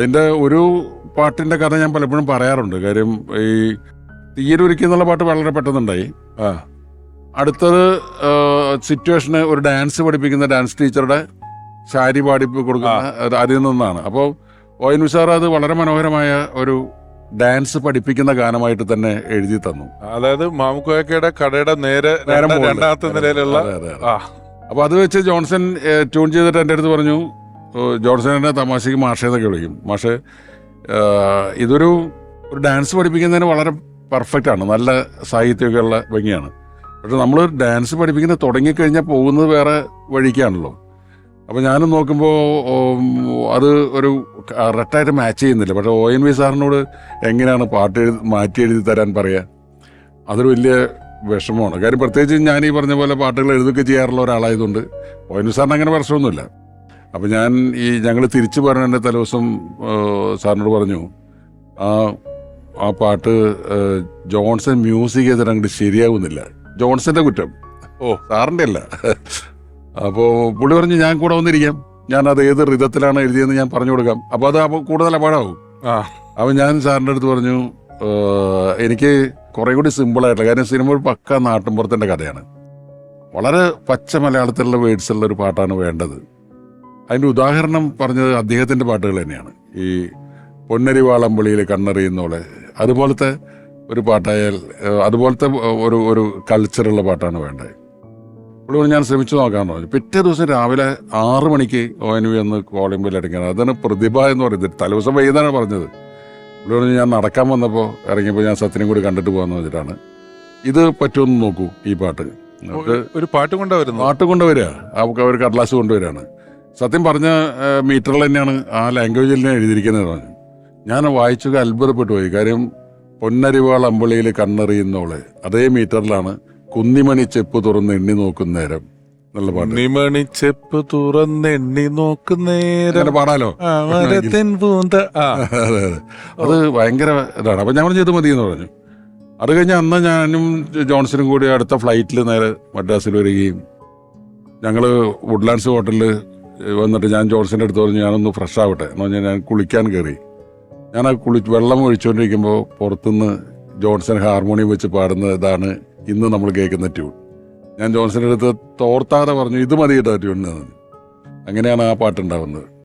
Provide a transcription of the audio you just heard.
അതിന്റെ ഒരു പാട്ടിന്റെ കഥ ഞാൻ പലപ്പോഴും പറയാറുണ്ട്. കാര്യം ഈ തീരൊരുക്കി എന്നുള്ള പാട്ട് വളരെ പെട്ടെന്നുണ്ടായി. ആ. അടുത്തത് സിറ്റുവേഷന് ഒരു ഡാൻസ് പഠിപ്പിക്കുന്ന ഡാൻസ് ടീച്ചറുടെ ശാരി പാടിപ്പ് കൊടുക്കുന്ന അത് അതിൽ നിന്നാണ്. അപ്പോൾ ഒ എൻ വിസാർ അത് വളരെ മനോഹരമായ ഒരു ഡാൻസ് പഠിപ്പിക്കുന്ന ഗാനമായിട്ട് തന്നെ എഴുതി തന്നു. അതായത് മാമുക്കോയക്കയുടെ കടയുടെ നേരെ രണ്ടാമത്തെ നിലയിലുള്ള അതെ, അതെ, വെച്ച് ജോൺസൺ ട്യൂൺ ചെയ്തിട്ട് എന്റെ അടുത്ത് പറഞ്ഞു ജോൺസൺ എന്നെ തമാശയ്ക്ക് മാഷേന്നൊക്കെ വിളിക്കും. മാഷേ ഇതൊരു ഒരു ഡാൻസ് പഠിപ്പിക്കുന്നതിന് വളരെ പെർഫെക്റ്റ് ആണ്. നല്ല സാഹിത്യമൊക്കെ ഉള്ള ഭംഗിയാണ്. പക്ഷെ നമ്മൾ ഡാൻസ് പഠിപ്പിക്കുന്നത് തുടങ്ങിക്കഴിഞ്ഞാൽ പോകുന്നത് വേറെ വഴിക്കാണല്ലോ. അപ്പോൾ ഞാനും നോക്കുമ്പോൾ അത് ഒരു കറക്റ്റായിട്ട് മാച്ച് ചെയ്യുന്നില്ല. പക്ഷേ ഒ എൻ വി സാറിനോട് എങ്ങനെയാണ് പാട്ട് എഴുതി മാറ്റി എഴുതി തരാൻ പറയുക അതൊരു വലിയ വിഷമമാണ്. കാര്യം പ്രത്യേകിച്ച് ഞാൻ ഈ പറഞ്ഞ പോലെ പാട്ടുകൾ എഴുതുകയൊക്കെ ചെയ്യാറുള്ള ഒരാളായതുകൊണ്ട് ഒ എൻ വി സാറിന് അങ്ങനെ പ്രശ്നമൊന്നുമില്ല. അപ്പം ഞാൻ ഈ ഞങ്ങൾ തിരിച്ചു പറഞ്ഞ എന്റെ തലേദിവസം സാറിനോട് പറഞ്ഞു ആ ആ പാട്ട് ജോൺസൺ മ്യൂസിക് ചെയ്തിട്ട് അങ്ങോട്ട് ശരിയാവുന്നില്ല. ജോൺസന്റെ കുറ്റം. ഓ സാറിന്റെ അല്ല. അപ്പോൾ പുള്ളി പറഞ്ഞു ഞാൻ കൂടെ വന്നിരിക്കാം. ഞാൻ അത് ഏത് റിതത്തിലാണ് എഴുതിയെന്ന് ഞാൻ പറഞ്ഞു കൊടുക്കാം. അപ്പോൾ അത് അപ്പോൾ കൂടുതൽ അപകടമാവും. ആ. അപ്പം ഞാൻ സാറിന്റെ അടുത്ത് പറഞ്ഞു എനിക്ക് കുറേ കൂടി സിമ്പിളായിട്ടുള്ള കാര്യം സിനിമ ഒരു പക്ക നാട്ടിൻപുറത്തിന്റെ കഥയാണ്. വളരെ പച്ച മലയാളത്തിലുള്ള വേർഡ്സുള്ള ഒരു പാട്ടാണ് വേണ്ടത്. അതിന്റെ ഉദാഹരണം പറഞ്ഞത് അദ്ദേഹത്തിന്റെ പാട്ടുകൾ തന്നെയാണ്. ഈ പൊന്നരി വാളമ്പളിയിൽ കണ്ണറിയുന്നോളെ. അതുപോലത്തെ ഒരു പാട്ടായാൽ അതുപോലത്തെ ഒരു ഒരു കൾച്ചറുള്ള പാട്ടാണ് വേണ്ടത്. ഇപ്പോൾ ഞാൻ ശ്രമിച്ചു നോക്കാൻ പറഞ്ഞു. പിറ്റേ ദിവസം രാവിലെ ആറ് മണിക്ക് ഒ എൻ വി എന്ന് കോളിംബിൽ അടിക്കണം അതാണ് പ്രതിഭ എന്ന് പറയുന്നത്. തലേദിവസം വൈകുന്നേരമാണ് പറഞ്ഞത്. ഇവിടെ പറഞ്ഞു ഞാൻ നടക്കാൻ വന്നപ്പോൾ ഇറങ്ങിയപ്പോൾ ഞാൻ സത്യനും കൂടി കണ്ടിട്ട് പോകാന്ന് വെച്ചിട്ടാണ്. ഇത് പറ്റുമെന്ന് നോക്കൂ ഈ പാട്ട്. ഒരു പാട്ട് കൊണ്ടുവരുന്നു. പാട്ട് കൊണ്ടുവരിക. അവർക്ക് അവർ കടലാസ് കൊണ്ടുവരികയാണ്. സത്യം പറഞ്ഞ മീറ്ററിൽ തന്നെയാണ് ആ ലാംഗ്വേജിൽ തന്നെ എഴുതിയിരിക്കുന്നത് പറഞ്ഞു ഞാൻ വായിച്ചു അത്ഭുതപ്പെട്ടു പോയി. കാര്യം പൊന്നരിവാൾ അമ്പളിയിൽ കണ്ണെറിയുന്നോൾ അതേ മീറ്ററിലാണ് കുന്നിമണി ചെപ്പ് തുറന്ന് എണ്ണി നോക്കുന്ന നേരം നല്ല പാട്ട്. നിമണി ചെപ്പ് നോക്കുന്ന നോക്കുന്നേരം അങ്ങനെ പാടാലോ? ആ, പൂന്ത ആ. അതെ ഭയങ്കര ഇതാണ്. അപ്പൊ ഞാൻ പറഞ്ഞു ഇത് മതി എന്ന് പറഞ്ഞു. അത് കഴിഞ്ഞ അന്ന് ഞാനും ജോൺസണും കൂടി അടുത്ത ഫ്ലൈറ്റിൽ നേരെ മദ്രാസിൽ വരികയും ഞങ്ങൾ വുഡ്ലാൻഡ്സ് ഹോട്ടലിൽ വന്നിട്ട് ഞാൻ ജോൺസിന്റെ അടുത്ത് പറഞ്ഞു ഞാനൊന്ന് ഫ്രഷ് ആവട്ടെ. എന്ന് പറഞ്ഞാൽ ഞാൻ കുളിക്കാൻ കയറി ഞാൻ ആ കുളി വെള്ളം ഒഴിച്ചുകൊണ്ടിരിക്കുമ്പോൾ പുറത്തുനിന്ന് ജോൺസൺ ഹാർമോണിയം വെച്ച് പാടുന്ന ഇതാണ് ഇന്ന് നമ്മൾ കേൾക്കുന്ന ട്യൂൺ. ഞാൻ ജോൺസന്റെ അടുത്ത് തോർത്താതെ പറഞ്ഞു ഇത് മതി കേട്ടോ ട്യൂണിന് അങ്ങനെയാണ് ആ പാട്ടുണ്ടാവുന്നത്